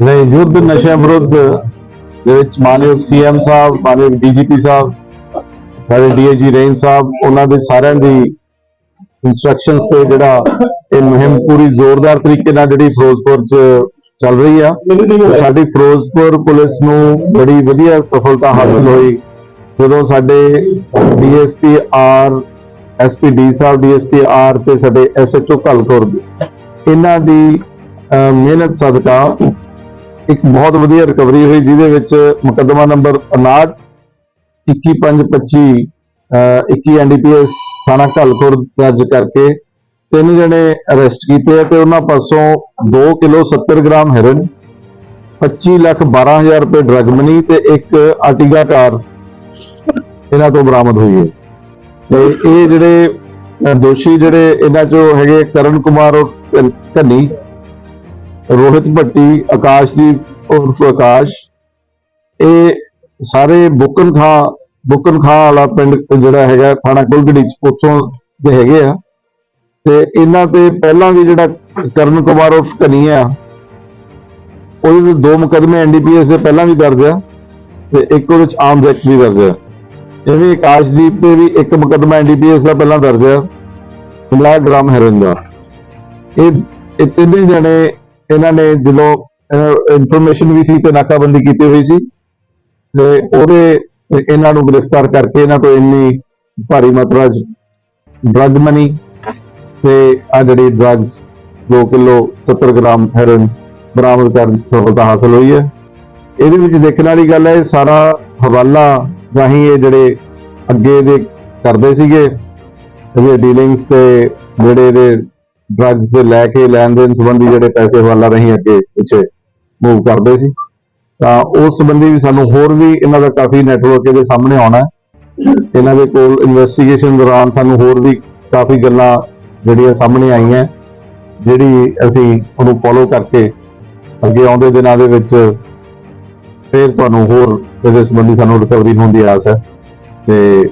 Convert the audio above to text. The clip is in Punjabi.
ਨਹੀਂ, ਯੁੱਧ ਨਸ਼ਿਆਂ ਵਿਰੁੱਧ, ਦੇ ਵਿੱਚ ਮਾਨਯੋਗ ਸੀਐਮ ਸਾਹਿਬ, ਮਾਨਯੋਗ ਡੀਜੀਪੀ ਸਾਹਿਬ, ਸਾਡੇ ਡੀਏਜੀ ਰੇਂਜ ਸਾਹਿਬ, ਉਹਨਾਂ ਦੇ ਸਾਰਿਆਂ ਦੀ ਇਨਸਟਰਕਸ਼ਨਸ ਤੇ ਜਿਹੜਾ ਇਹ ਮੁਹਿੰਮ ਪੂਰੀ ਜ਼ੋਰਦਾਰ ਤਰੀਕੇ ਨਾਲ ਜਿਹੜੀ ਫਿਰੋਜ਼ਪੁਰ ਚ ਚੱਲ ਰਹੀ ਆ ਸਾਡੀ ਫਿਰੋਜ਼ਪੁਰ ਪੁਲਿਸ ਨੂੰ ਬੜੀ ਵਧੀਆ ਸਫਲਤਾ ਹਾਸਲ ਹੋਈ। ਜਦੋਂ ਸਾਡੇ ਡੀਐਸਪੀ ਆਰ ਐਸਪੀ ਡੀ ਸਾਹਿਬ ਡੀਐਸਪੀ ਆਰ ਤੇ ਸਾਡੇ ਐਸਐਚਓ ਕਲਕੌਰ ਇਹਨਾਂ ਦੀ ਮਿਹਨਤ ਸਦਕਾ ਇੱਕ ਬਹੁਤ ਵਧੀਆ ਰਿਕਵਰੀ ਹੋਈ ਜਿਹਦੇ ਵਿੱਚ ਮੁਕੱਦਮਾ ਨੰਬਰ 59 21525 ਅਹ, 21 ਐਨਡੀਪੀਐਸ ਥਾਣਾ ਘਲਖੁਰ ਦਰਜ ਕਰਕੇ ਤਿੰਨ ਜਣੇ ਅਰੈਸਟ ਕੀਤੇ ਤੇ ਉਹਨਾਂ ਪਾਸੋਂ 2 ਕਿਲੋ 70 ਗ੍ਰਾਮ ਹੈਰਨ 25 ਲੱਖ 12000 ਰੁਪਏ ਡਰਗ ਮਨੀ ਤੇ ਇੱਕ ਆਰਟੀਗਾ ਕਾਰ ਇਹਨਾਂ ਤੋਂ ਬਰਾਮਦ ਹੋਈ ਹੈ। ਤੇ ਇਹ ਜਿਹੜੇ ਦੋਸ਼ੀ ਜਿਹੜੇ ਇਹਨਾਂ ਚੋਂ ਹੈਗੇ ਕਰਨ ਕੁਮਾਰ ਔਰ ਧੰਨੀ ਰੋਹਿਤ ਭੱਟੀ, ਆਕਾਸ਼ਦੀਪ ਉਰਫ ਆਕਾਸ਼, ਇਹ ਸਾਰੇ ਬੁਕਨ ਖਾਂ ਬੁਕਨ ਖਾਂ ਵਾਲਾ ਪਿੰਡ ਜਿਹੜਾ ਹੈਗਾ, ਥਾਣਾ ਕੁਲਗੜੀ ਚ ਉੱਥੋਂ ਦੇ ਹੈਗੇ ਆ। ਤੇ ਇਹਨਾਂ ਤੇ ਪਹਿਲਾਂ ਵੀ ਜਿਹੜਾ ਕਰਨ ਕੁਮਾਰ ਉਰਫ ਧੰਨੀ ਆ, ਉਹਦੇ ਤੇ ਦੋ ਮੁਕਦਮੇ ਐਨਡੀਪੀਐਸ ਦੇ ਪਹਿਲਾਂ ਵੀ ਦਰਜ ਆ ਤੇ ਇੱਕ ਉਹਦੇ ਚ ਆਮ ਐਕਟ ਵੀ ਦਰਜ ਆ। ਵੀ ਆਕਾਸ਼ਦੀਪ ਤੇ ਵੀ ਇੱਕ ਮੁਕਦਮਾ ਐਨਡੀਪੀਐਸ ਦਾ ਪਹਿਲਾਂ ਦਰਜ ਆ 50 ਗ੍ਰਾਮ ਹੈਰੋਇਨ ਦਾ ਇਹ ਇਹ ਤਿੰਨੇ ਜਣੇ ਇਹਨਾਂ ਨੇ ਜਦੋਂ ਇਨਫੋਰਮੇਸ਼ਨ ਵੀ ਸੀ ਤੇ ਨਾਕਾਬੰਦੀ ਕੀਤੀ ਹੋਈ ਸੀ ਤੇ ਉਹਦੇ ਇਹਨਾਂ ਨੂੰ ਗ੍ਰਿਫਤਾਰ ਕਰਕੇ ਇਹਨਾਂ ਤੋਂ ਇੰਨੀ ਭਾਰੀ ਮਾਤਰਾ ਚ ਡਰੱਗ ਮਨੀ ਤੇ ਆ ਜਿਹੜੀ ਡਰੱਗਸ 2 ਕਿਲੋ 70 ਗ੍ਰਾਮ ਹੈਰੋਇਨ ਬਰਾਮਦ ਕਰਨ ਚ ਸਫਲਤਾ ਹਾਸਲ ਹੋਈ ਹੈ। ਇਹਦੇ ਵਿੱਚ ਦੇਖਣ ਵਾਲੀ ਗੱਲ ਹੈ ਸਾਰਾ ਹਵਾਲਾ ਰਾਹੀਂ ਇਹ ਜਿਹੜੇ ਅੱਗੇ ਦੇ ਕਰਦੇ ਸੀਗੇ, ਇਹਦੇ ਡੀਲਿੰਗਸ ਤੇ ਜਿਹੜੇ ਇਹਦੇ ਡਰੱਗਸ ਲੈ ਕੇ ਲੈਣ ਦੇਣ ਸੰਬੰਧੀ ਜਿਹੜੇ ਪੈਸੇ ਵਾਲਾ ਰਹੀ ਅੱਗੇ ਪਿੱਛੇ ਮੂਵ ਕਰਦੇ ਸੀ। ਤਾਂ ਉਸ ਸੰਬੰਧੀ ਵੀ ਸਾਨੂੰ ਹੋਰ ਵੀ ਇਹਨਾਂ ਦਾ ਕਾਫੀ ਨੈਟਵਰਕ ਇਹਦੇ ਸਾਹਮਣੇ ਆਉਣਾ ਇਹਨਾਂ ਦੇ ਕੋਲ ਇਨਵੈਸਟੀਗੇਸ਼ਨ ਦੌਰਾਨ ਸਾਨੂੰ ਹੋਰ ਵੀ ਕਾਫੀ ਗੱਲਾਂ ਜਿਹੜੀਆਂ ਸਾਹਮਣੇ ਆਈਆਂ ਜਿਹੜੀ ਅਸੀਂ ਉਹਨੂੰ ਫੋਲੋ ਕਰਕੇ ਅੱਗੇ ਆਉਂਦੇ ਦਿਨਾਂ ਦੇ ਵਿੱਚ ਫਿਰ ਤੁਹਾਨੂੰ ਹੋਰ ਇਹਦੇ ਸੰਬੰਧੀ ਸਾਨੂੰ ਰਿਕਵਰੀ ਹੋਣ ਦੀ ਆਸ ਹੈ। ਤੇ